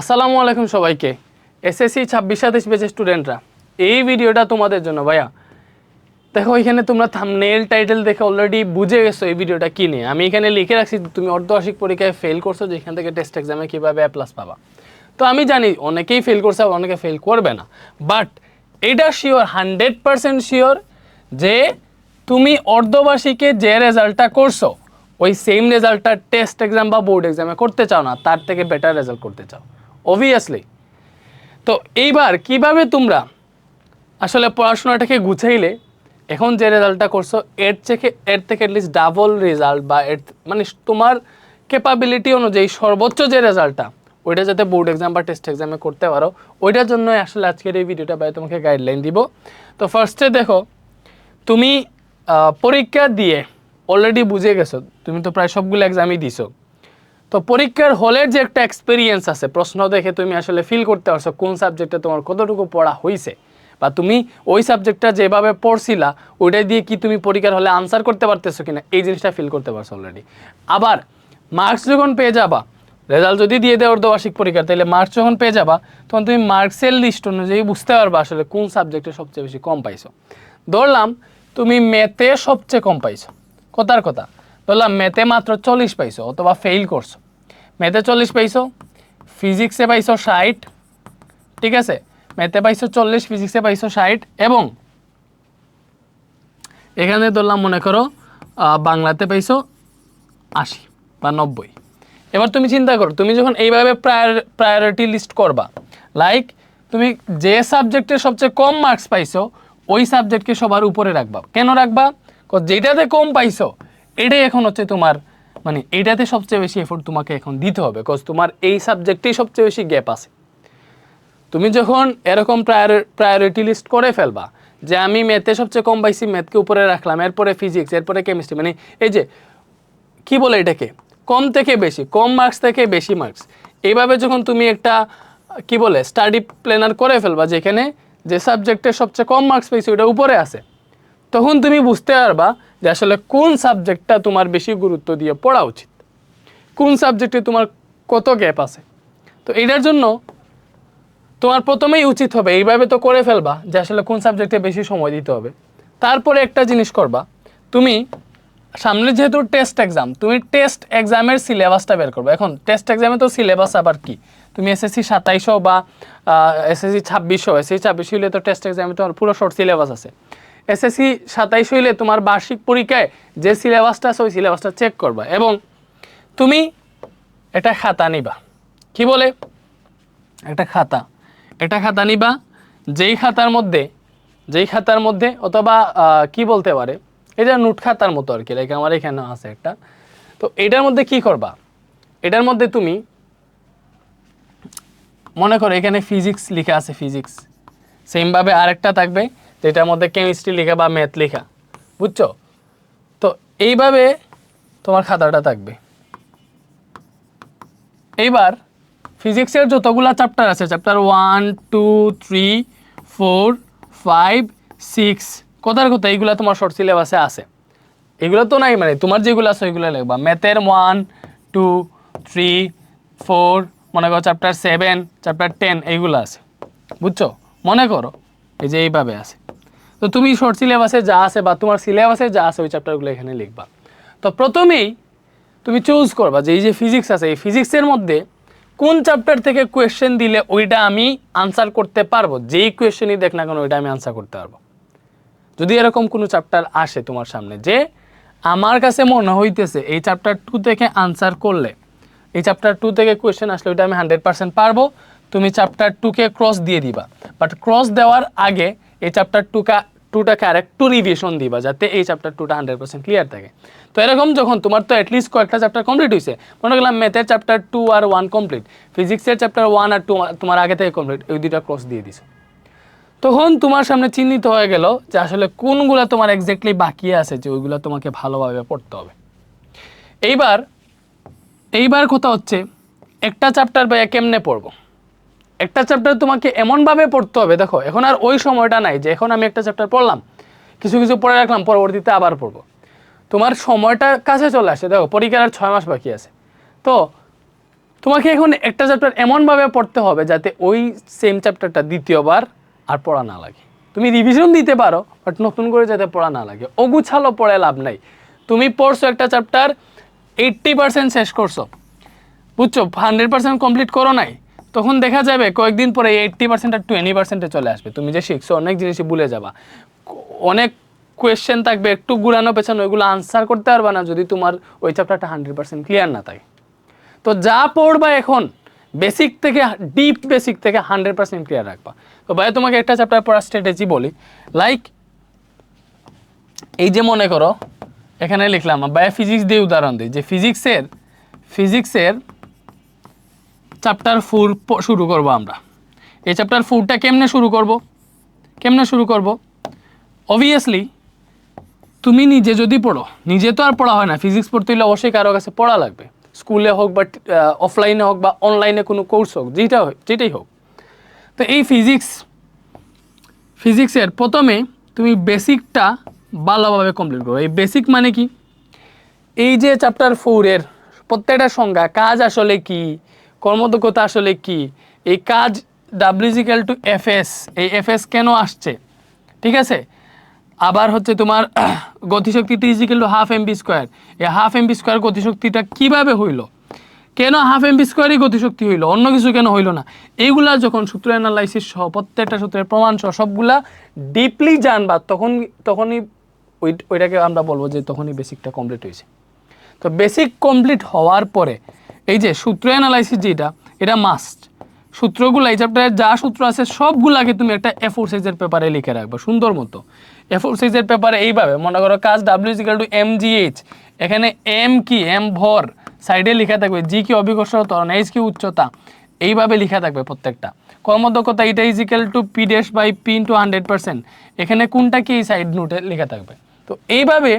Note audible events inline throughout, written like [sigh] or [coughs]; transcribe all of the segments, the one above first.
আসসালামু আলাইকুম সবাইকে। এসএসসি ছাব্বিশ সাতাশ বেচের স্টুডেন্টরা, এই ভিডিওটা তোমাদের জন্য ভাইয়া। দেখো, এখানে তোমরা থামনেল টাইটেল দেখে অলরেডি বুঝে গেছো এই ভিডিওটা কী নিয়ে। আমি এখানে লিখে রাখছি তুমি অর্ধবার্ষিক পরীক্ষায় ফেল করছ, যেখান থেকে টেস্ট এক্সামে কীভাবে এ প্লাস পাবা। তো আমি জানি অনেকেই ফেল করছে আবার অনেকে ফেল করবে না। বাট এটা শিওর হান্ড্রেড পার্সেন্ট শিওর যে তুমি অর্ধবার্ষিকে যে রেজাল্টটা করছ, ওই সেম রেজাল্টটা টেস্ট এক্সাম বা বোর্ড এক্সামে করতে চাও না, তার থেকে বেটার রেজাল্ট করতে চাও। অবভিয়াসলি তো এইবার কীভাবে তোমরা আসলে পড়াশোনাটাকে গুছাইলে এখন যে রেজাল্টটা করছ, এর থেকে এর থেকে অ্যাটলিস্ট ডাবল রেজাল্ট বা এর মানে তোমার ক্যাপাবিলিটি অনুযায়ী সর্বোচ্চ যে রেজাল্টটা, ওইটা যাতে বোর্ড এক্সাম বা টেস্ট এক্সামে করতে পারো, ওইটার জন্য আসলে আজকের এই ভিডিওটা ভাই তোমাকে গাইডলাইন দিব। তো ফার্স্টে দেখো, তুমি পরীক্ষা দিয়ে অলরেডি বুঝে গেছো, তুমি তো প্রায় সবগুলো এক্সামই দিছো। তো পরীক্ষার হলের যে একটা এক্সপিরিয়েন্স আছে, প্রশ্ন দেখে তুমি আসলে ফিল করতে পারছ কোন সাবজেক্টে তোমার কতটুকু পড়া হয়েছে বা তুমি ওই সাবজেক্টটা যেভাবে পড়ছিলা, ওইটা দিয়ে কি তুমি পরীক্ষার হলে আনসার করতে পারতেছো কিনা, এই জিনিসটা ফিল করতে পারছ অলরেডি আবার মার্কস যখন পেয়ে যাবা রেজাল্ট যদি দিয়ে দেয় অর্ধবার্ষিক পরীক্ষা তাহলে মার্কস যখন পেয়ে যাবা, তখন তুমি মার্কসের লিস্ট অনুযায়ী বুঝতে পারবা আসলে কোন সাবজেক্টে সবচেয়ে বেশি কম পাইছো। ধরলাম, তুমি ম্যাথে সবচেয়ে কম পাইছো। কথার কথা, ধরলাম ম্যাথে মাত্র চল্লিশ পাইছো অথবা ফেল করছ। ম্যাথে চল্লিশ পাইছো ফিজিক্সে পাইছো ষাট ঠিক আছে? ম্যাথে পাইছো চল্লিশ ফিজিক্সে পাইছো ষাট এবং এখানে ধরলাম, মনে করো বাংলাতে পাইছো আশি বা নব্বই। এবার তুমি চিন্তা করো, তুমি যখন এইভাবে প্রায়োরিটি লিস্ট করবা লাইক তুমি যে সাবজেক্টে সবচেয়ে কম মার্কস পাইছো, ওই সাবজেক্টকে সবার উপরে রাখবা। কেন রাখবা? যেটাতে কম পাইছো, এটাই এখন হচ্ছে তোমার মানে এটাতে সবচেয়ে বেশি এফোর্ট তোমাকে এখন দিতে হবে কজ তোমার এই সাবজেক্টেই সবচেয়ে বেশি গ্যাপ আছে। তুমি যখন এরকম প্রায়োরিটি লিস্ট করে ফেলবা, যে আমি ম্যাথে সবচেয়ে কম পাইছি ম্যাথকে উপরে রাখলাম, এরপরে ফিজিক্স এরপরে কেমিস্ট্রি মানে এই যে, কি বলে এটাকে? কম থেকে বেশি, কম মার্কস থেকে বেশি মার্কস এইভাবে যখন তুমি একটা, কি বলে স্টাডি প্ল্যানার করে ফেলবা, যেখানে যে সাবজেক্টে সবচেয়ে কম মার্কস পেয়েছি ওটা উপরে আছে, তখন তুমি বুঝতে পারবা যে আসলে কোন সাবজেক্টটা তোমার বেশি গুরুত্ব দিয়ে পড়া উচিত? কোন সাবজেক্টে তোমার কত গ্যাপ আছে? তো এটার জন্য তোমার প্রথমেই উচিত হবে, এইভাবে তো করে ফেলবা যে আসলে কোন সাবজেক্টে বেশি সময় দিতে হবে। তারপরে একটা জিনিস করবা, তুমি সামনে যেহেতু টেস্ট এক্সাম তুমি টেস্ট এক্সামের সিলেবাসটা বের করবে। এখন টেস্ট এক্সামে তো সিলেবাস আবার কি? তুমি এসএসসি সাতাইশো বা এসএসসি ছাব্বিশশো এসএসসি ছাব্বিশ হলে তো টেস্ট এক্সামে তোমার পুরো শর্ট সিলেবাস আছে। এসএসসি সাতাইশ হইলে তোমার বার্ষিক পরীক্ষায় যে সিলেবাসটা আছে, ওই সিলেবাসটা চেক করবা এবং তুমি এটা খাতা নিবা। কি বলে? একটা খাতা। একটা খাতা নিবা, যেই খাতার মধ্যে, যেই খাতার মধ্যে অথবা কি বলতে পারে? এটা নোট খাতার মতো আর কি লাইক আমার এখানে আছে একটা। তো এটার মধ্যে কি করবা? এটার মধ্যে তুমি মনে করো এখানে ফিজিক্স লেখা আছে ফিজিক্স সেমভাবে আরেকটা থাকবে। যেটার মধ্যে কেমিস্ট্রি লেখা বা ম্যাথ লেখা, বুঝছ? তো এইভাবে তোমার খাতাটা থাকবে। এইবার ফিজিক্সের যতগুলো চ্যাপ্টার আছে chapter one two three four five six কোথার কোথায় এইগুলো তোমার শর্ট সিলেবাসে আছে। এগুলো তো নাই মানে তোমার যেগুলো আছে ওইগুলো লিখবা। ম্যাথের ওয়ান টু থ্রি ফোর মনে করো চ্যাপ্টার সেভেন চ্যাপ্টার টেন এইগুলো আছে। বুঝছ? মনে করো, এই যে এইভাবে আছে। তো তুমি শর্ট সিলেবাসে যা আছে বা তোমার সিলেবাসে যা আছে ওই চ্যাপ্টারগুলো এখানে লিখবা। তো প্রথমেই তুমি চুজ করবা যে এই যে ফিজিক্স আছে, এই ফিজিক্সের মধ্যে কোন চ্যাপ্টার থেকে কোয়েশ্চেন দিলে ওইটা আমি আনসার করতে পারব? যেই কোয়েশ্চেনই দেখ না কেন, ওইটা আমি আনসার করতে পারব। যদি এরকম কোনো চ্যাপ্টার আসে তোমার সামনে যে আমার কাছে মনে হইতেছে এই চ্যাপ্টার টু থেকে আনসার করলে, এই চ্যাপ্টার টু থেকে কোয়েশ্চেন আসলে ওইটা আমি হান্ড্রেড পার্সেন্ট পারব, তুমি চ্যাপ্টার টুকে ক্রস দিয়ে দিবা। বাট ক্রস দেওয়ার আগে এই চ্যাপ্টার টুকা টুটাকে আর একটু রিভিশন দিবা যাতে এই চ্যাপ্টার টুটা হান্ড্রেড পার্সেন্ট ক্লিয়ার থাকে। তো এরকম যখন তোমার তো অ্যাটলিস্ট কয়েকটা চ্যাপ্টার কমপ্লিট হয়েছে মনে করলাম ম্যাথের চ্যাপ্টার টু আর ওয়ান কমপ্লিট ফিজিক্সের চ্যাপ্টার ওয়ান আর টু তোমার আগে থেকে কমপ্লিট ওই দুইটা ক্রস দিয়ে দিছে। তখন তোমার সামনে চিহ্নিত হয়ে গেল যে আসলে কোনগুলো তোমার এক্স্যাক্টলি বাকি আছে যে ওইগুলো তোমাকে ভালোভাবে পড়তে হবে। এইবার এইবার কথা হচ্ছে, একটা চ্যাপ্টার ভাইয়া কেমনে পড়ব? একটা চ্যাপ্টার তোমাকে এমনভাবে পড়তে হবে, দেখো, এখন আর ওই সময়টা নাই যে এখন আমি একটা চ্যাপ্টার পড়লাম, কিছু কিছু পড়ে রাখলাম, পরবর্তীতে আবার পড়ব। তোমার সময়টা কাছে চলে আসে, দেখো, পরীক্ষার ছয় মাস বাকি আছে। তো তোমাকে এখন একটা চ্যাপ্টার এমনভাবে পড়তে হবে যাতে ওই সেম চ্যাপ্টারটা দ্বিতীয়বার আর পড়া না লাগে। তুমি রিভিশন দিতে পারো বাট নতুন করে যাতে পড়া না লাগে। অগুছালো পড়ে লাভ নাই। তুমি পড়ছো একটা চ্যাপ্টার এইট্টি পার্সেন্ট শেষ করছ। বুঝছ? হান্ড্রেড পার্সেন্ট কমপ্লিট করো নাই। তখন দেখা যাবে কয়েকদিন পরে এইট্টি পার্সেন্ট আর টোয়েন্টি পার্সেন্টে চলে আসবে। তুমি যে শিখছো, অনেক জিনিসই ভুলে যাবা। অনেক কোয়েশ্চেন থাকবে, একটু ঘুরানো পেছানো ওইগুলো আনসার করতে পারবে না যদি তোমার ওই চ্যাপ্টারটা হান্ড্রেড পার্সেন্ট ক্লিয়ার না থাকে। তো যা পড়বা এখন বেসিক থেকে ডিপ বেসিক থেকে হান্ড্রেড পার্সেন্ট ক্লিয়ার রাখবা। তো ভাই তোমাকে একটা চ্যাপ্টার পড়ার স্ট্র্যাটেজি বলি। লাইক এই যে মনে করো, এখানে লিখলাম বায়ো ফিজিক্স দিয়ে উদাহরণ দিই। যে ফিজিক্সের ফিজিক্সের চ্যাপ্টার ফোর শুরু করব আমরা। এই চ্যাপ্টার ফোরটা কেমনে শুরু করব? কেমনে শুরু করব? অবভিয়াসলি তুমি নিজে যদি পড়ো, নিজে তো আর পড়া হয় না। ফিজিক্স পড়তে হলে অবশ্যই কারও কাছে পড়া লাগবে। স্কুলে হোক বা অফলাইনে হোক বা অনলাইনে কোনো কোর্স হোক, যেটা যেটাই হোক। তো এই ফিজিক্স ফিজিক্সের প্রথমে তুমি বেসিকটা ভালোভাবে কমপ্লিট করো। এই বেসিক মানে কি? এই যে চ্যাপ্টার ফোরের প্রত্যেকটা সংজ্ঞা, কাজ আসলে কি? কর্মদক্ষতা আসলে কি? এই কাজ W equal to F S এই এফ এস কেন আসছে? ঠিক আছে? আবার হচ্ছে তোমার [clears throat] গতিশক্তি equal to half MV square এই হাফ এমবি স্কোয়ার গতিশক্তিটা কীভাবে হইল? কেন হাফ এমবি স্কোয়ারই গতিশক্তি হইল? অন্য কিছু কেন হইল না? এইগুলা যখন সূত্র অ্যানালাইসিস সহ প্রত্যেকটা সূত্রের প্রমাণ সহ সবগুলা ডিপলি জানবা, তখন, তখনই ওই, ওইটাকে আমরা বলব যে তখনই বেসিকটা কমপ্লিট হয়েছে। তো বেসিক কমপ্লিট হওয়ার পরে এই যে সূত্র অ্যানালাইসিস যেটা, এটা মাস্ট সূত্রগুলো, এই চ্যাপ্টারে যা সূত্র আছে, সবগুলাকে তুমি একটা এফোর সাইজের পেপারে লিখে রাখবে, সুন্দর মতো। এফোর সাইজের পেপারে এইভাবে, মনে করো কাজ W equal to M G H এখানে এম কি? এম ভর। সাইডে লেখা থাকবে জি কি অভিকর্ষণ ত্বরণ এইচ কি উচ্চতা। এইভাবে লেখা থাকবে প্রত্যেকটা। কর্মদক্ষতা এটা equal to P dash by P into hundred percent এখানে কোনটা কি এই সাইড নোটে লেখা থাকবে। তো এইভাবে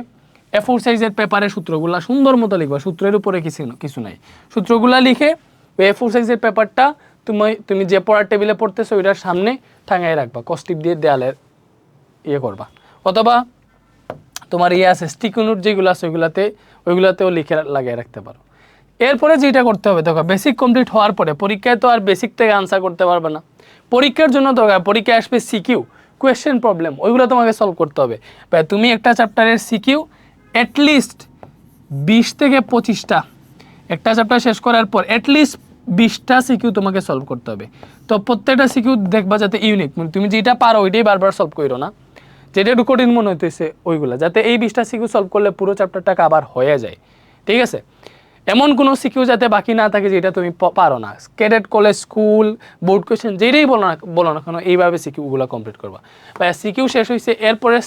এফোর সাইজের পেপারে সূত্রগুলা সুন্দর মতো লিখবা। সূত্রের উপরে কিছু কিছু নাই। সূত্রগুলা লিখে ওই এফোর সাইজের পেপারটা তুমি তুমি যে পড়ার টেবিলে পড়তেছো, ওইটার সামনে টাঙায় রাখবা। কস্টিপ দিয়ে দেয়ালে ইয়ে করবা। অথবা তোমার ইয়ে আছে স্টিকি নোট যেগুলো আছে, ওইগুলাতে ওইগুলাতেও লিখে লাগিয়ে রাখতে পারো। এরপরে যেটা করতে হবে, দেখো বেসিক কমপ্লিট হওয়ার পরে পরীক্ষায় তো আর বেসিক থেকে আনসার করতে পারবে না। পরীক্ষার জন্য দরকার পরীক্ষায় আসবে সিকিউ কোয়েশ্চেন প্রবলেম ওইগুলো তোমাকে সলভ করতে হবে। তুমি একটা চ্যাপ্টারের সিকিউ অ্যাটলিস্ট বিশ থেকে পঁচিশটা। একটা চ্যাপ্টার শেষ করার পর অ্যাটলিস্ট বিশটা সিকিউ তোমাকে সলভ করতে হবে। তো প্রত্যেকটা সিকিউ দেখবা যাতে ইউনিক মানে তুমি যেটা পারো ওইটাই বারবার সলভ করো না। যেটা একটু কঠিন মনে হইতেছে ওইগুলো, যাতে এই বিশটা সিকিউ সলভ করলে পুরো চ্যাপ্টারটা আবার হয়ে যায়। ঠিক আছে? এমন কোনো সিকিউ যাতে বাকি না থাকে যেটা তুমি পারো না। Cadet college, school, board question, যেটাই বলো না বলো না কেন, এইভাবে সিকিউগুলো কমপ্লিট করবা। ভাই সিকিউ শেষ হয়েছে এরপরে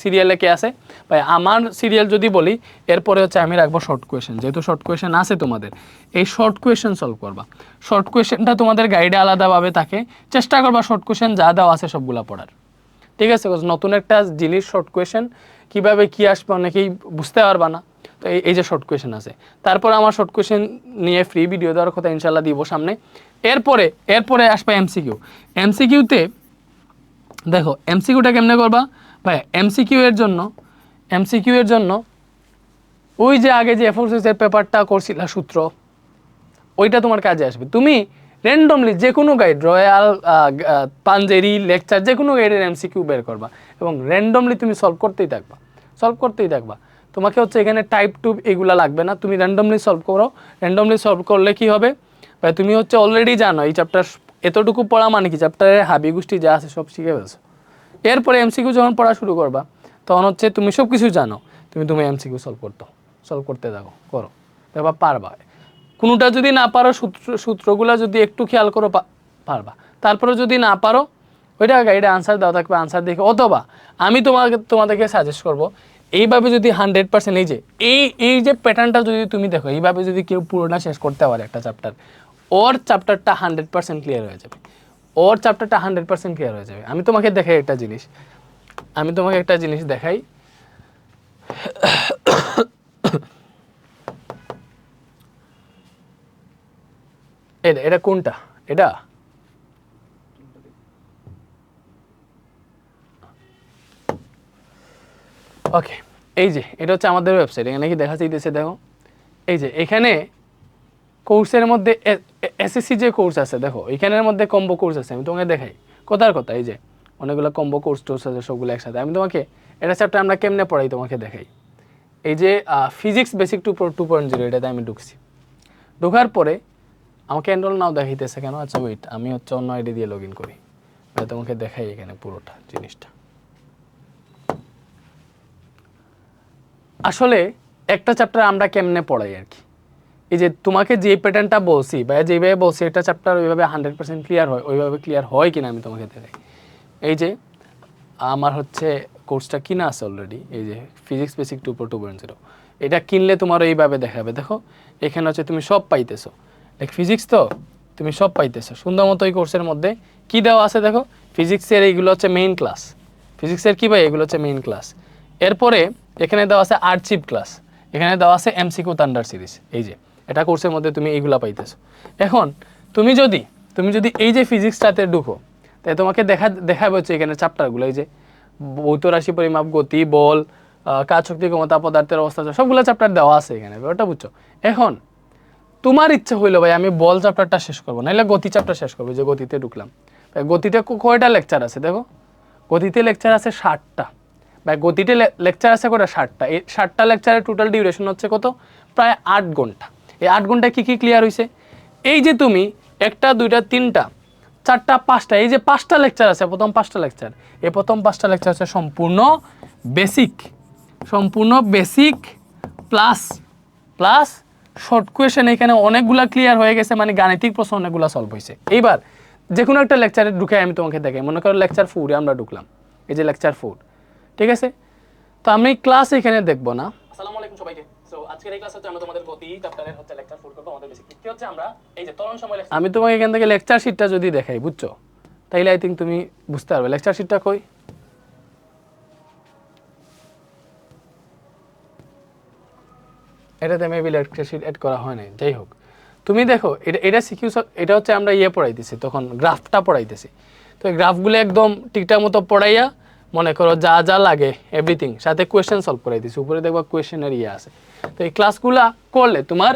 সিরিয়ালে কে আছে? ভাই আমার সিরিয়াল যদি বলি, এরপরে হচ্ছে আমি রাখব শর্ট কোয়েশ্চেন যেহেতু শর্ট কোয়েশ্চেন আছে তোমাদের, এই শর্ট কোয়েশ্চেন সলভ করবা। শর্ট কোয়েশ্চেনটা তোমাদের গাইডে আলাদাভাবে থাকে। চেষ্টা করবা শর্ট কোয়েশ্চেন যা দেওয়া আছে সবগুলো পড়ার। ঠিক আছে নতুন একটা জিনিস শর্ট কোয়েশ্চেন কীভাবে কী আসবে অনেকেই বুঝতে পারবা না। তো এই যে শর্ট কোয়েশ্চেন আছে। তারপরে আমার শর্ট কোয়েশ্চেন নিয়ে ফ্রি ভিডিও দেওয়ার কথা ইনশাল্লাহ দিব সামনে। এরপরে এরপরে আসবে এমসিকিউ এমসিকিউতে দেখো এমসিকিউটা কেমনে করবা? ভাই এমসিকিউ এর জন্য এমসিকিউ এর জন্য ওই যে আগে যে এফোর্সেসের পেপারটা করছিলা সূত্র, ওইটা তোমার কাজে আসবে। তুমি র্যান্ডমলি যে কোনো গাইড রয়্যাল পাঞ্জেরি লেকচার যে কোনো গাইডের এমসিকিউ বের করবা এবং র্যান্ডমলি তুমি সলভ করতেই থাকবা। সলভ করতেই থাকবা। তোমাকে হচ্ছে এখানে টাইপ টু এগুলা লাগবে না। তুমি র্যান্ডমলি সলভ করো। র্যান্ডমলি সলভ করলে কি হবে? ভাই, তুমি হচ্ছে অলরেডি জানো, এই চ্যাপ্টার এতটুকু পড়া মানে কি? চ্যাপ্টারের হাবি গোষ্ঠী যা আছে সব শিখে ফেলছো। এরপরে এমসিকিউ যখন পড়া শুরু করবা, তখন হচ্ছে তুমি সব কিছু জানো। তুমি তুমি এমসিকিউ সলভ করতো। সলভ করতে থাকো, করো। এবার পারবা। কোনোটা যদি না পারো, সূত্র, সূত্রগুলো যদি একটু খেয়াল করো পারবা। তারপরে যদি না পারো, ওইটা গাইডে আনসার দেওয়া থাকবে আনসার দেখে। অথবা আমি তোমাকে, তোমাদেরকে সাজেস্ট করব এইভাবে যদি হান্ড্রেড পার্সেন্ট এই যে, এই এই যে প্যাটার্নটা যদি তুমি দেখো, এইভাবে যদি কেউ পুরোটা শেষ করতে পারে একটা চ্যাপ্টার ওর চ্যাপ্টারটা হান্ড্রেড পার্সেন্ট ক্লিয়ার হয়ে যাবে। ওর চ্যাপ্টারটা হান্ড্রেড পার্সেন্ট ক্লিয়ার হয়ে যাবে। আমি তোমাকে দেখাই একটা জিনিস। আমি তোমাকে একটা জিনিস দেখাই। [coughs] এটা এটা কোনটা? এটা? ওকে এই যে, এটা হচ্ছে আমাদের ওয়েবসাইট এখানে কি দেখা যাইতেছে দেখো। এই যে, এখানে কোর্সের মধ্যে এসএসসি যে কোর্স আছে, দেখো, এখানের মধ্যে কম্বো কোর্স আছে, আমি তোমাকে দেখাই। কোথার কথা, এই যে, অনেকগুলো কম্বো কোর্স টোর্স আছে, সবগুলো একসাথে। আমি তোমাকে এটা চ্যাপ্টার আমরা কেমনে পড়াই তোমাকে দেখাই। এই যে physics basic two two point zero এটাতে আমি ঢুকছি। ঢোকার পরে আমাকে এনরোল নাও দেখাইতেছে কেন? আচ্ছা ওয়েট আমি হচ্ছে অন্য আইডি দিয়ে লগ ইন করি তোমাকে দেখাই এখানে পুরোটা জিনিসটা। আসলে একটা চ্যাপ্টার আমরা কেমনে পড়াই আর কি? এই যে তোমাকে যে প্যাটার্নটা বলছি বা যেভাবে বলছি, একটা চ্যাপ্টার ওইভাবে হান্ড্রেড পার্সেন্ট ক্লিয়ার হয়, ওইভাবে ক্লিয়ার হয় কিনা আমি তোমাকে দেখাই। এই যে আমার হচ্ছে কোর্সটা কিনা আছে অলরেডি এই যে physics basic two two point zero এটা কিনলে তোমার এইভাবে দেখাবে, দেখো, এখানে হচ্ছে তুমি সব পাইতেছো। লাইক ফিজিক্স তো, তুমি সব পাইতেছো। সুন্দর মতো এই কোর্সের মধ্যে কি দেওয়া আছে দেখো? ফিজিক্সের এইগুলো হচ্ছে মেইন ক্লাস ফিজিক্সের কী ভাই? এগুলো হচ্ছে মেইন ক্লাস এরপরে এখানে দেওয়া আছে আর্টচিপ ক্লাস। এখানে দেওয়া আছে এমসিকিউ থান্ডার সিরিজ এই যে, এটা কোর্সের মধ্যে তুমি এইগুলা পাইতেছো। এখন, তুমি যদি তুমি যদি এই যে ফিজিক্সটাতে ঢুকো তাই তোমাকে দেখা, দেখাবে হচ্ছে এখানে চ্যাপ্টারগুলো এই যে ভৌত রাশি পরিমাপ, গতি, বল কাজ শক্তি ক্ষমতা, পদার্থের অবস্থা, সবগুলো চ্যাপ্টার দেওয়া আছে এখানে, ব্যাপারটা বুঝছ? এখন, তোমার ইচ্ছা হইল ভাই, আমি বল চ্যাপ্টারটা শেষ করব নাহলে গতি চ্যাপ্টার শেষ করব যে গতিতে ঢুকলাম। গতিতে কয়টা লেকচার আছে, দেখো? গতিতে লেকচার আছে ষাটটা। ভাই, গতিতে লেকচার আছে কটা? ষাটটা এই ষাটটা লেকচারের টোটাল ডিউরেশন হচ্ছে কত? প্রায় আট ঘণ্টা। এই আট ঘন্টায় কী কী ক্লিয়ার হয়েছে এই যে তুমি একটা, দুইটা, তিনটা, চারটা, পাঁচটা, এই যে পাঁচটা লেকচার আছে, প্রথম পাঁচটা লেকচার এই প্রথম পাঁচটা লেকচার আছে সম্পূর্ণ বেসিক সম্পূর্ণ basic plus plus short question এখানে অনেকগুলা ক্লিয়ার হয়ে গেছে মানে গাণিতিক প্রশ্ন অনেকগুলা সলভ হয়েছে এইবার যে কোনো একটা লেকচারে ঢুকে আমি তোমাকে দেখাই। মনে করো লেকচার ফোরে আমরা ঢুকলাম। এই যে লেকচার ফোর ঠিক আছে? তো আমি ক্লাস এখানে দেখব না। আসসালামু আলাইকুম সবাইকে। সো আজকের এই ক্লাস হচ্ছে আমরা তোমাদের গতি চ্যাপ্টারের হচ্ছে লেকচার করব আমাদের বেসিক কি হচ্ছে আমরা এই যে তরণ সময় লেকচার আমি তোমাকে এখান থেকে লেকচার শিটটা যদি দেখাই বুঝছ? তাইলে আই থিঙ্ক তুমি বুঝতে পারবে। লেকচার শিটটা কই? এটাতে মেবি লেকচার শিট অ্যাড করা হয় নাই। যাই হোক। তুমি দেখো এটা এটা সিকিউ এটা হচ্ছে আমরা ইয়ে পড়াইতেছি তখন গ্রাফটা পড়াইতেছি। তো এই গ্রাফগুলো একদম ঠিকঠাক মতো পড়াইয়া মনে করো যা যা লাগে এভরিথিং সাথে কোয়েশ্চেন সলভ করাই দিছি। উপরে দেখবা কোয়েশ্চেনের ইয়ে আছে। তো এই ক্লাসগুলা করলে তোমার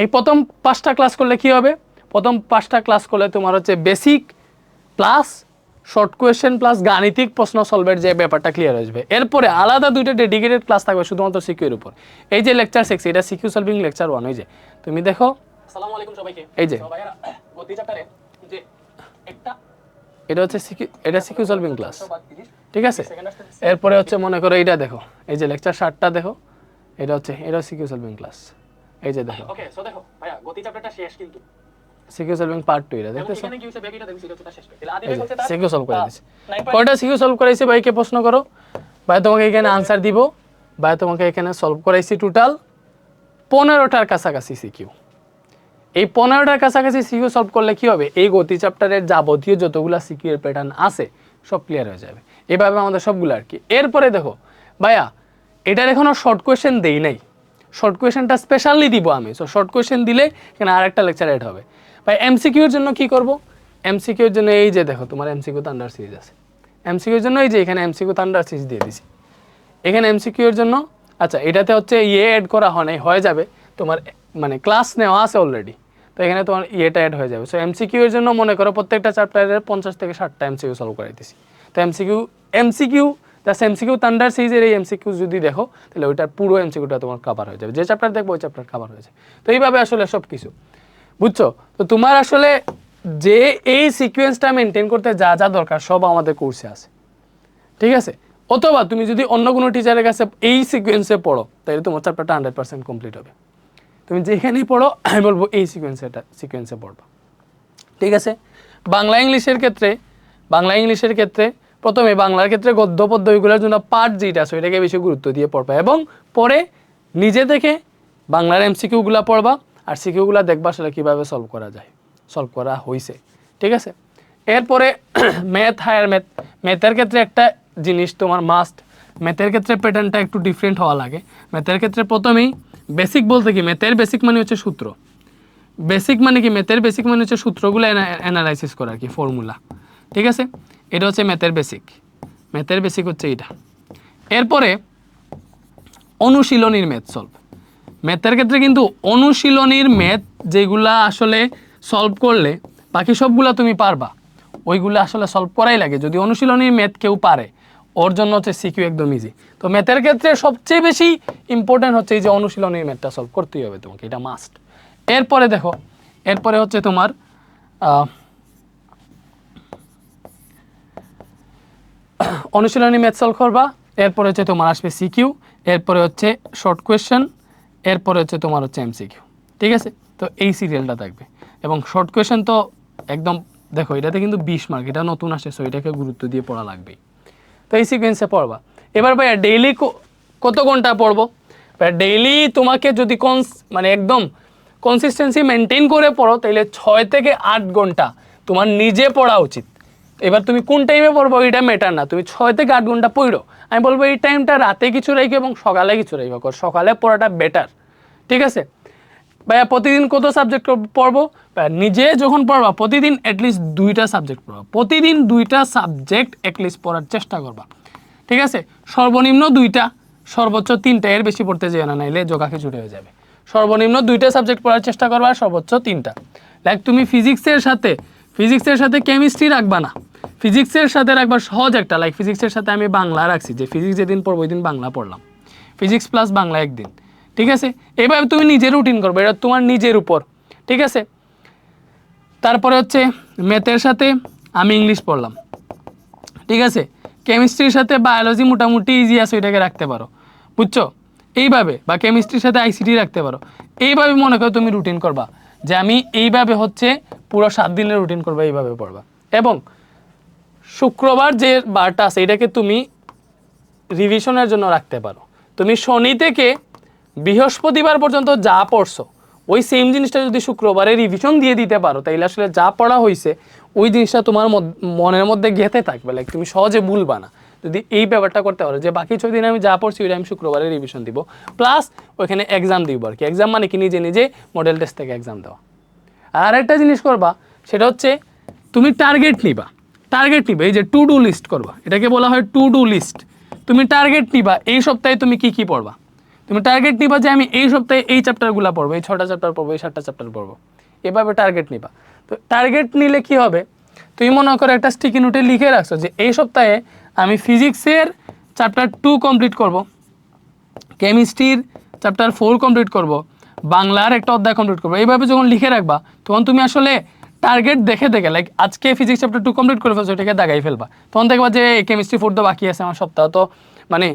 এই প্রথম পাঁচটা ক্লাস করলে কি হবে? প্রথম পাঁচটা ক্লাস করলে তোমার হচ্ছে basic plus short question plus গাণিতিক প্রশ্ন সলভের যে ব্যাপারটা ক্লিয়ার হয়ে যাবে। এরপরে আলাদা দুইটা ডেডিকেটেড ক্লাস থাকবে শুধুমাত্র সিকিউর উপর। এই যে লেকচার সিক্স এটা সিকিউ সলভিং লেকচার ওয়ান ওই যে। তুমি দেখো আসসালামু আলাইকুম সবাইকে। এই যে। গতি চ্যাপ্টারে যে একটা এটা হচ্ছে এটা সিকিউ সলভিং ক্লাস ঠিক আছে? এরপরে হচ্ছে মনে করো এইটা দেখো। এই যে লেকচার ষাটটা দেখো এটা হচ্ছে এটা সিকিউ সলভিং ক্লাস এই যে দেখো। ওকে সো দেখো ভাইয়া গতি চ্যাপ্টারটা শেষ কিন্তু। সিকিউ সলভিং পার্ট টু এটা দেখতেছো? এখানে কি ব্যাক এটা দেখছি এটা শেষ তাহলে আদি এই হচ্ছে তার সিকিউ সলভ করে দিছি। কয়টা সিকিউ সলভ করাইছি ভাইকে প্রশ্ন করো। ভাই তোমাকে এখানে আনসার দিব। ভাই তোমাকে এখানে সলভ করাইছি টোটাল পনেরোটার কাছাকাছি সিকিউ। এই পনেরোটার কাছাকাছি সিকিউ সলভ করলে কি হবে? এই গতি চ্যাপ্টারের যাবতীয় যতগুলো সিকিউ এর প্যাটার্ন আছে, সব ক্লিয়ার হয়ে যাবে। এভাবে আমাদের সবগুলো আর কি। এরপরে দেখো, ভাইয়া, এটার এখনও শর্ট কোয়েশ্চেন দেই নাই। শর্ট কোয়েশ্চেনটা স্পেশালি দিব আমি। সো শর্ট কোয়েশ্চেন দিলে এখানে আর একটা লেকচার এড হবে। ভাই এমসিকিউর জন্য কি করব? এমসিকিউর জন্য এই যে দেখো, তোমার এমসিকিউ থান্ডার সিরিজ আছে। এমসিকিউর জন্য এই যে এখানে এমসিকিউ থান্ডার সিরিজ দিয়ে দিছি। এখানে এমসিকিউ এর জন্য আচ্ছা এটাতে হচ্ছে ইয়ে অ্যাড করা হয় নাই, হয়ে যাবে। তোমার মানে ক্লাস নেওয়া আছে অলরেডি তো এখানে তোমার ইয়েটা অ্যাড হয়ে যাবে। সো এমসিকিউ এর জন্য মনে করো প্রত্যেকটা চ্যাপ্টারের পঞ্চাশ থেকে ষাটটা এমসিকিউ সলভ করে দিছি। তো MCQ MCQ just MCQ thunder সিরিজের এই এমসিকিউ যদি দেখো, তাহলে ওইটার পুরো এমসিকিউটা তোমার কভার হয়ে যাবে। যে চ্যাপ্টার দেখব, ওই চ্যাপ্টার কভার হয়ে যাবে। তো এইভাবে আসলে সব কিছু বুঝছ? তো তোমার আসলে যে এই সিকোয়েন্সটা মেনটেন করতে যা যা দরকার, সব আমাদের কোর্সে আছে। ঠিক আছে? অথবা তুমি যদি অন্য কোনো টিচারের কাছে এই সিকোয়েন্সে পড়ো, তাহলে তোমার চ্যাপ্টারটা হান্ড্রেড পার্সেন্ট কমপ্লিট হবে। তুমি যেখানেই পড়ো, আমি বলব এই সিকোয়েন্সেটা সিকোয়েন্সে পড়বা। ঠিক আছে? বাংলা ইংলিশের ক্ষেত্রে, বাংলা ইংলিশের ক্ষেত্রে, প্রথমে বাংলার ক্ষেত্রে গদ্য, পদ্য এগুলোর জন্য পার্ট যেটা আছে, ওইটাকে বেশি গুরুত্ব দিয়ে পড়বা এবং পরে নিজে দেখে বাংলার এমসিকিউগুলো পড়বা আর সিকিউগুলো দেখবা সেটা কীভাবে সলভ করা যায়। সলভ করা হয়েছে ঠিক আছে? এরপরে ম্যাথ হায়ার ম্যাথ ম্যাথের ক্ষেত্রে একটা জিনিস তোমার মাস্ট ম্যাথের ক্ষেত্রে প্যাটার্নটা একটু ডিফারেন্ট হওয়া লাগে। ম্যাথের ক্ষেত্রে প্রথমেই বেসিক বলতে কি? ম্যাথের বেসিক মানে হচ্ছে সূত্র। বেসিক মানে কি? ম্যাথের বেসিক মানে হচ্ছে সূত্রগুলো অ্যানালাইসিস করা কি ফর্মুলা ঠিক আছে? এটা হচ্ছে ম্যাথের বেসিক ম্যাথের বেসিক হচ্ছে এটা এরপরে, অনুশীলনীর ম্যাথ সলভ ম্যাথের ক্ষেত্রে কিন্তু অনুশীলনীর ম্যাথ যেগুলা আসলে সলভ করলে, বাকি সবগুলা তুমি পারবা। ওইগুলো আসলে সলভ করাই লাগে। যদি অনুশীলনীর ম্যাথ কেউ পারে ওর জন্য হচ্ছে সিকিউ একদম ইজি তো ম্যাথের ক্ষেত্রে সবচেয়ে বেশি ইম্পর্ট্যান্ট হচ্ছে এই যে অনুশীলনীর ম্যাথটা সলভ করতেই হবে তোমাকে, এটা মাস্ট এরপরে দেখো, এরপরে হচ্ছে তোমার অনুশীলনী ম্যাথ সলভ করবা, এরপরে হচ্ছে তোমার আসবে সিকিউ এরপরে হচ্ছে শর্ট কোয়েশ্চেন এরপরে হচ্ছে তোমার হচ্ছে এমসিকিউ ঠিক আছে? তো এই সিরিয়ালটা থাকবে। এবং শর্ট কোয়েশ্চেন তো একদম, দেখো এটাতে কিন্তু বিশ মার্ক এটা নতুন আসে সো এটাকে গুরুত্ব দিয়ে পড়া লাগবেই। তো এই সিকোয়েন্সে পড়বা। এবার ভাইয়া ডেইলি কত ঘণ্টা পড়ব? ভাইয়া ডেইলি তোমাকে যদি কনস মানে একদম কনসিস্টেন্সি মেনটেন করে পড়ো তাহলে ছয় থেকে আট ঘণ্টা তোমার নিজে পড়া উচিত। এবার তুমি কোন টাইমে পড়ব, এটা ম্যাটার না। তুমি ছয় থেকে আট ঘণ্টা পড়ো। আমি বলব এই টাইমটা রাতে কিছু রেখে এবং সকালে কিছু রেখে কারণ সকালে পড়াটা বেটার ঠিক আছে? ভাইয়া প্রতিদিন কত সাবজেক্ট পড়ব? নিজে যখন পড়বা, প্রতিদিন অ্যাটলিস্ট দুইটা সাবজেক্ট পড়বা। প্রতিদিন দুইটা সাবজেক্ট অ্যাটলিস্ট পড়ার চেষ্টা করবা। ঠিক আছে? সর্বনিম্ন দুইটা, সর্বোচ্চ তিনটা, এর বেশি পড়তে যেও না, নাইলে যোগা খিচুড়ি হয়ে যাবে। সর্বনিম্ন দুইটা সাবজেক্ট পড়ার চেষ্টা করবা সর্বোচ্চ তিনটা। লাইক তুমি ফিজিক্সের সাথে ফিজিক্সের সাথে কেমিস্ট্রি রাখবা না। ফিজিক্সের সাথে রাখবা সহজ একটা। লাইক ফিজিক্সের সাথে আমি বাংলা রাখছি, যে ফিজিক্স যেদিন পড়ব ওই দিন বাংলা পড়লাম। ফিজিক্স প্লাস বাংলা একদিন। ঠিক আছে? এভাবে তুমি নিজে রুটিন করবে, এটা তোমার নিজের উপর। ঠিক আছে? তারপরে হচ্ছে ম্যাথের সাথে আমি ইংলিশ পড়লাম। ঠিক আছে? কেমিস্ট্রির সাথে বায়োলজি মোটামুটি ইজি আছে, ওইটাকে রাখতে পারো। বুঝছ? এইভাবে, বা কেমিস্ট্রির সাথে আইসিটি রাখতে পারো। এইভাবে মনে করো তুমি রুটিন করবা, যে আমি এইভাবে হচ্ছে পুরো সাত দিনের রুটিন করবা, এইভাবে পড়বা। এবং শুক্রবার যে বারটা আছে, এটাকে তুমি রিভিশনের জন্য রাখতে পারো। তুমি শনি থেকে বৃহস্পতিবার পর্যন্ত যা পড়ছো ওই সেম জিনিসটা যদি শুক্রবারে রিভিশন দিয়ে দিতে পারো, তাইলে আসলে যা পড়া হয়েছে ওই জিনিসটা তোমার মনের মধ্যে গেঁথে থাকবে লাইক তুমি সহজে ভুলবা না। যদি এই ব্যাপারটা করতে পারো, যে বাকি ছয় দিন আমি যা পড়ছি, ওইটা আমি শুক্রবারে রিভিশন দিব। প্লাস ওইখানে এক্সাম দিব আর কি। এক্সাম মানে কি? নিজে নিজে মডেল টেস্ট থেকে এক্সাম দেওয়া। আর একটা জিনিস করবা, সেটা হচ্ছে তুমি টার্গেট নিবা। টার্গেট নিবা, এই যে টু ডু লিস্ট করবা। এটাকে বলা হয় টু ডু লিস্ট তুমি টার্গেট নিবা, এই সপ্তাহে তুমি কি কি পড়বা? তুমি টার্গেট নিবা যে আমি এই সপ্তাহে এই চ্যাপ্টারগুলো পড়ব, এই ছটা চ্যাপ্টার পড়ব, এই সাতটা চ্যাপ্টার পড়ব। এভাবে টার্গেট নিবা। তো টার্গেট নিলে কি হবে? তুমি মনে করো একটা স্টিকি নোটে লিখে রাখছো যে এই সপ্তাহে আমি ফিজিক্সের চ্যাপ্টার টু কমপ্লিট করব কেমিস্ট্রির চ্যাপ্টার ফোর কমপ্লিট করব, বাংলার একটা অধ্যায় কমপ্লিট করব। এইভাবে যখন লিখে রাখবা, তখন তুমি আসলে টার্গেট দেখে দেখে লাইক আজকে ফিজিক্স চ্যাপ্টার টু কমপ্লিট করে ফেলছো ওটাকে দাগাই ফেলবা। তখন দেখবা যে কেমিস্ট্রি ফোর তো বাকি আছে আমার সপ্তাহ, তো মানে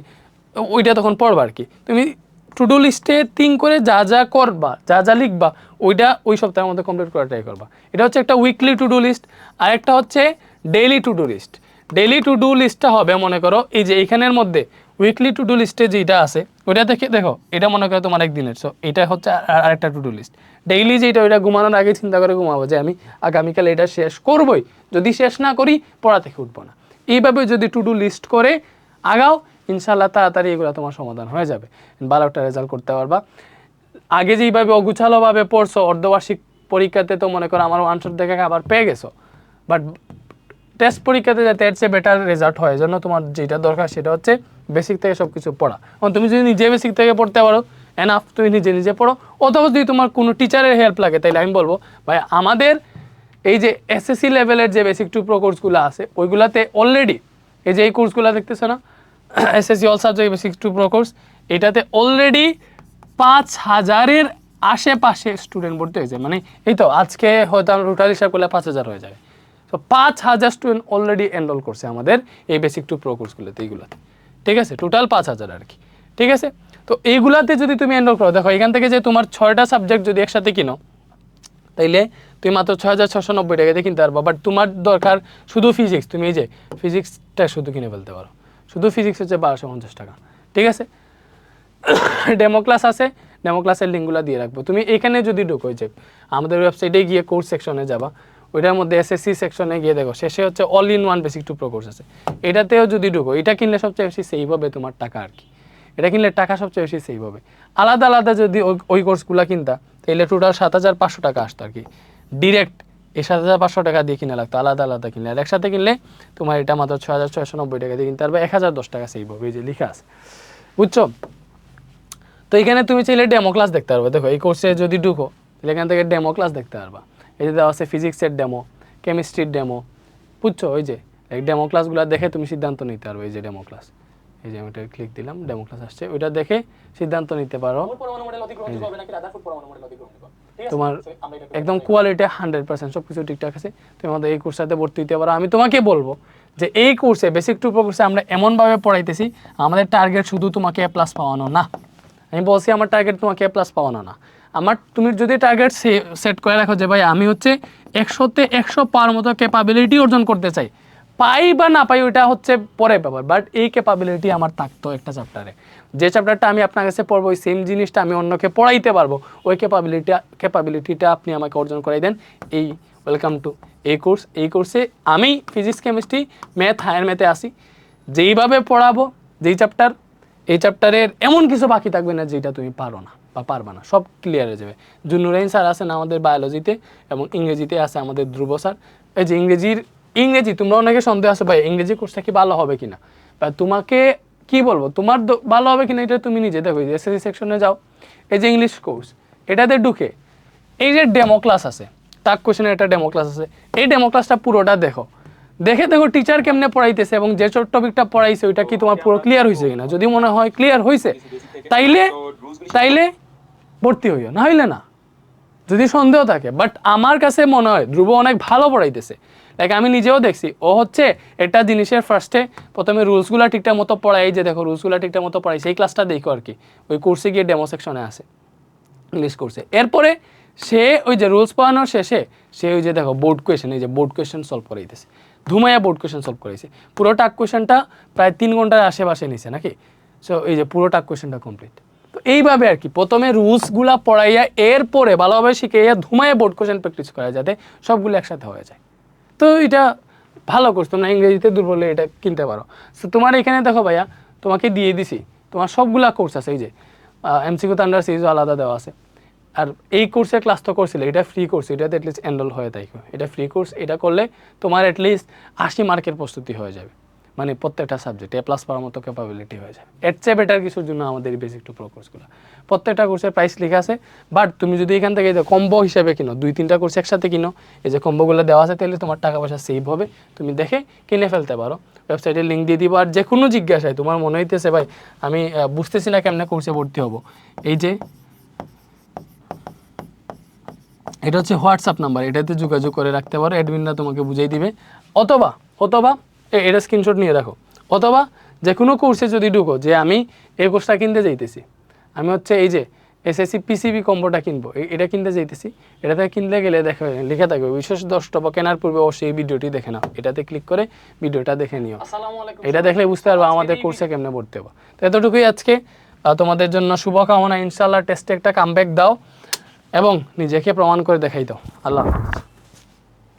ওইটা তখন পড়বা আর কি। তুমি টু ডু লিস্টে থিঙ্ক করে যা যা করবা, যা যা লিখবা, ওইটা ওই সপ্তাহের মধ্যে কমপ্লিট করার ট্রাই করবা। এটা হচ্ছে একটা উইকলি টুডু লিস্ট আর একটা হচ্ছে daily to do list daily to do লিস্টটা হবে, মনে করো, এই যে এইখানের মধ্যে উইকলি টু ডু লিস্টে যেটা আছে, ওইটা দেখে, দেখো, এটা মনে করো তোমার একদিনের সো এটা হচ্ছে আর- আরেকটা টুডু লিস্ট ডেইলি যেটা ওইটা ঘুমানোর আগে চিন্তা করে ঘুমাবো যে আমি আগামীকাল এটা শেষ করবই, যদি শেষ না করি, পড়া থেকে উঠবো না। এইভাবে যদি টুডু লিস্ট করে আগাও ইনশাল্লাহ তাড়াতাড়ি এগুলো তোমার সমাধান হয়ে যাবে। ভালো একটা রেজাল্ট করতে পারবা। আগে যেইভাবে অগুছালোভাবে পড়ছো, অর্ধবার্ষিক পরীক্ষাতে তো মনে করো আমার আনসার দেখে আবার পেয়ে গেছো। বাট টেস্ট পরীক্ষাতে যাতে এর চেয়ে বেটার রেজাল্ট হয় জন্য তোমার যেটা দরকার সেটা হচ্ছে বেসিক থেকে সব কিছু পড়া। এবং তুমি যদি নিজে বেসিক থেকে পড়তে পারো এনাফ তুমি নিজে নিজে পড়ো। অথবা যদি তোমার কোনো টিচারের হেল্প লাগে তাহলে আমি বলব, ভাই, আমাদের এই যে এসএসসি লেভেলের যে বেসিক টু প্রো কোর্সগুলো আছে, ওইগুলাতে অলরেডি এই যে এই কোর্সগুলো দেখতেছো না SSC all subject basic to pro course এটাতে অলরেডি পাঁচ হাজারের আশেপাশে স্টুডেন্ট ভর্তি হয়েছে। মানে এই তো, আজকে হয়তো আমরা টোটাল হিসাব করলে পাঁচ হাজার হয়ে যাবে। তো পাঁচ হাজার স্টুডেন্ট অলরেডি এনরোল করছে আমাদের এই বেসিক টু প্রো কোর্সগুলোতে এইগুলোতে। ঠিক আছে? টোটাল পাঁচ হাজার আর কি। ঠিক আছে? তো এইগুলাতে যদি তুমি এনরোল করো, দেখো, এখান থেকে যে তোমার ছয়টা সাবজেক্ট যদি একসাথে কিনো, তাইলে তুমি মাত্র ছয় হাজার ছশো নব্বই টাকাতে কিনতে পারবা। বাট তোমার দরকার শুধু ফিজিক্স তুমি এই যে ফিজিক্সটা শুধু কিনে ফেলতে পারো। শুধু ফিজিক্স হচ্ছে বারোশো পঞ্চাশ টাকা। ঠিক আছে? ডেমো ক্লাস আছে ডেমো ক্লাসের লিঙ্কগুলো দিয়ে রাখব। তুমি এখানে যদি ঢুকো যে আমাদের ওয়েবসাইটে গিয়ে কোর্স সেকশনে যাবা, ওইটার মধ্যে এসএসসি সেকশনে গিয়ে দেখো, শেষে হচ্ছে all in one basic to pro course আছে। এটাতেও যদি ঢুকো, এটা কিনলে সবচেয়ে বেশি সেভ হবে তোমার টাকা আর কি। এটা কিনলে টাকা সবচেয়ে বেশি সেভ হবে। আলাদা আলাদা যদি ওই- কোর্সগুলো কিনতা তাহলে টোটাল সাত হাজার পাঁচশো টাকা আসতো আর কি। ডিরেক্ট এই সাত হাজার পাঁচশো টাকা দিয়ে কিনে লাগতো আলাদা আলাদা কিনলে। আর একসাথে কিনলে তোমার এটা মাত্র ছয় হাজার ছয়শো নব্বই টাকা দিয়ে কিনতে পারবে এক হাজার দশ টাকা সেভ হবে এই যে লেখা আছে। বুঝছ? তো এখানে তুমি চাইলে ডেমো ক্লাস দেখতে পারবে। দেখো এই কোর্সে যদি ঢুকো তাহলে এখান থেকে ডেমো ক্লাস দেখতে পারবা। এই যে দেওয়া আছে ফিজিক্সের ডেমো কেমিস্ট্রির ডেমো বুঝছ? ওই যে এই ডেমো ক্লাসগুলো দেখে তুমি সিদ্ধান্ত নিতে পারবে এই যে ডেমো ক্লাস এই যে আমি এটা ক্লিক দিলাম ডেমো ক্লাস আসছে। ওইটা দেখে সিদ্ধান্ত নিতে পারো। পরমাণু মডেল নাকি রাদারফোর্ড পরমাণু মডেল তোমার একদম কোয়ালিটি হান্ড্রেড পার্সেন্ট সব কিছু ঠিকঠাক আছে। তুমি আমাদের এই কোর্সটাতে ভর্তি হতে পারো। আমি তোমাকে বলব যে এই কোর্সে বেসিক টু কোর্সে আমরা এমনভাবে পড়াইতেছি আমাদের টার্গেট শুধু তোমাকে এ প্লাস পাওয়ানো না। আমি বলছি আমার টার্গেট তোমাকে এ প্লাস পাওয়ানো না। আমার তুমি যদি টার্গেট সেট করে রাখো যে ভাই আমি হচ্ছে একশোতে একশো পাওয়ার মতো ক্যাপাবিলিটি অর্জন করতে চাই। পাই বা না পাই, ওইটা হচ্ছে পরে ব্যাপার। বাট এই ক্যাপাবিলিটি আমার থাকতো একটা চ্যাপ্টারে যে চ্যাপ্টারটা আমি আপনার কাছে পড়ব, ওই সেম জিনিসটা আমি অন্যকে পড়াইতে পারব, ওই ক্যাপাবিলিটি ক্যাপাবিলিটিটা আপনি আমাকে অর্জন করাই দেন। এই ওয়েলকাম টু এই কোর্স এই কোর্সে আমি ফিজিক্স কেমিস্ট্রি ম্যাথ হায়ার ম্যাথে আসি। যেইভাবে পড়াবো, যেই চ্যাপ্টার এই চ্যাপ্টারের এমন কিছু বাকি থাকবে না যেটা তুমি পারো না বা পারবা না। সব ক্লিয়ার হয়ে যাবে। জুনুরাইন স্যার আছেন আমাদের বায়োলজিতে এবং ইংরেজিতে আছে আমাদের ধ্রুব স্যার। এই যে ইংরেজির ইংরেজি, তোমরা অনেকে সন্দেহ আছে, ভাই, ইংরেজি কোর্সটা কি ভালো হবে কিনা? বা তোমাকে কি বলব, তোমার ভালো হবে কিনা, এটা তুমি নিজে দেখো এসএসসি সেকশনে যাও, এই যে ইংলিশ কোর্স এটাতে ঢুকে, এই যে ডেমো ক্লাস আছে টাক কোশ্চেনের একটা ডেমো ক্লাস আছে, এই ডেমো ক্লাসটা পুরোটা দেখো। দেখে দেখো টিচার কেমনে পড়াইতেছে এবং যে টপিকটা পড়াইছে, ওইটা কি তোমার পুরো ক্লিয়ার হয়েছে কিনা? যদি মনে হয় ক্লিয়ার হয়েছে তাইলে তাইলে ভর্তি হইও, না হইলে না। যদি সন্দেহ থাকে বাট আমার কাছে মনে হয়, ধ্রুব অনেক ভালো পড়াইতেছে। লাইক আমি নিজেও দেখছি। ও হচ্ছে একটা জিনিসের ফার্স্টে প্রথমে রুলসগুলো ঠিকঠাক মতো পড়াই যে দেখো রুলসগুলো ঠিকঠাক মতো পড়াই সেই ক্লাসটা দেখো আর কি। ওই কোর্সে গিয়ে ডেমো সেকশনে আছে ইংলিশ কোর্সে এরপরে সে ওই যে রুলস পড়ানোর শেষে, সে ওই যে দেখো বোর্ড কোয়েশন এই যে বোর্ড কোয়েশন সলভ করাইতেছে। ধুমাইয়া বোর্ড কোয়েশন সলভ করাইছে। পুরো টাক কোয়েশনটা প্রায় তিন ঘণ্টার আশেপাশে নিছে নাকি? সো এই যে পুরো টাক কোয়েশনটা কমপ্লিট তো এইভাবে আর কি, প্রথমে রুলসগুলা পড়াইয়া, এরপরে ভালোভাবে শিখাইয়া ধুমাইয়া বোর্ড কোয়েশন প্র্যাকটিস করা যাতে সবগুলো একসাথে হয়ে যায়। তো এটা ভালো কোর্স তোমরা ইংরেজিতে দুর্বল এটা কিনতে পারো। তো তোমার এখানে দেখো ভাইয়া, তোমাকে দিয়ে দিছি। তোমার সবগুলা কোর্স আছে, এই যে এমসিকিউ তান্ডার সিরিজও আলাদা দেওয়া আছে। আর এই কোর্সের ক্লাস তো করছিলে, এটা ফ্রি কোর্স এটাতে অ্যাটলিস্ট এনরোল হয়ে থাকো। এটা ফ্রি কোর্স এটা করলে তোমার অ্যাটলিস্ট আশি মার্কের প্রস্তুতি হয়ে যাবে। মানে প্রত্যেকটা সাবজেক্ট প্লাস পাওয়ার মতো ক্যাপাবিলিটি হয়ে যাবে। এর চেয়ে বেটার কিছুর জন্য আমাদের বেসিক টু প্রো কোর্সগুলো প্রত্যেকটা কোর্সের প্রাইস লেখা আছে বাট তুমি যদি এখান থেকে যে কম্বো হিসেবে কিনো, দুই তিনটা কোর্স একসাথে কিনো, এই যে কম্বোগুলো দেওয়া আছে, তাহলে তোমার টাকা পয়সা সেভ হবে। তুমি দেখে কিনে ফেলতে পারো। ওয়েবসাইটে লিঙ্ক দিয়ে দিবো, আর যে কোনো জিজ্ঞাসায়, তোমার মনে হইতেছে, ভাই, আমি বুঝতেছি না কেমনে কোর্সে ভর্তি হব। এই যে, এটা হচ্ছে হোয়াটসঅ্যাপ নাম্বার এটাতে যোগাযোগ করে রাখতে পারো অ্যাডমিনরা তোমাকে বুঝিয়ে দিবে। অথবা অথবা এটা স্ক্রিনশট নিয়ে রাখো। অথবা যে কোনো কোর্সে যদি ঢুকো, যে আমি এই কোর্সটা কিনতে যাইতেছি আমি হচ্ছে এই যে এসএসসি পিসিবি কম্বোটা কিনবো। এটা কিনতে যাইতেছি। এটাতে কিনতে গেলে দেখো লিখে থাকবে বিশেষ দশটা কেনার পূর্বে অবশ্যই এই ভিডিওটি দেখে নাও। এটাতে ক্লিক করে ভিডিওটা দেখে নিও। আসসালামু এটা দেখলে বুঝতে পারব আমাদের কোর্সে কেমনে পড়তে হবে। তো এতটুকুই আজকে। তোমাদের জন্য শুভকামনা। ইনশাল্লাহ টেস্টে একটা কামব্যাক দাও এবং নিজেকে প্রমাণ করে দেখাই দাও। আল্লাহ হাফেজ।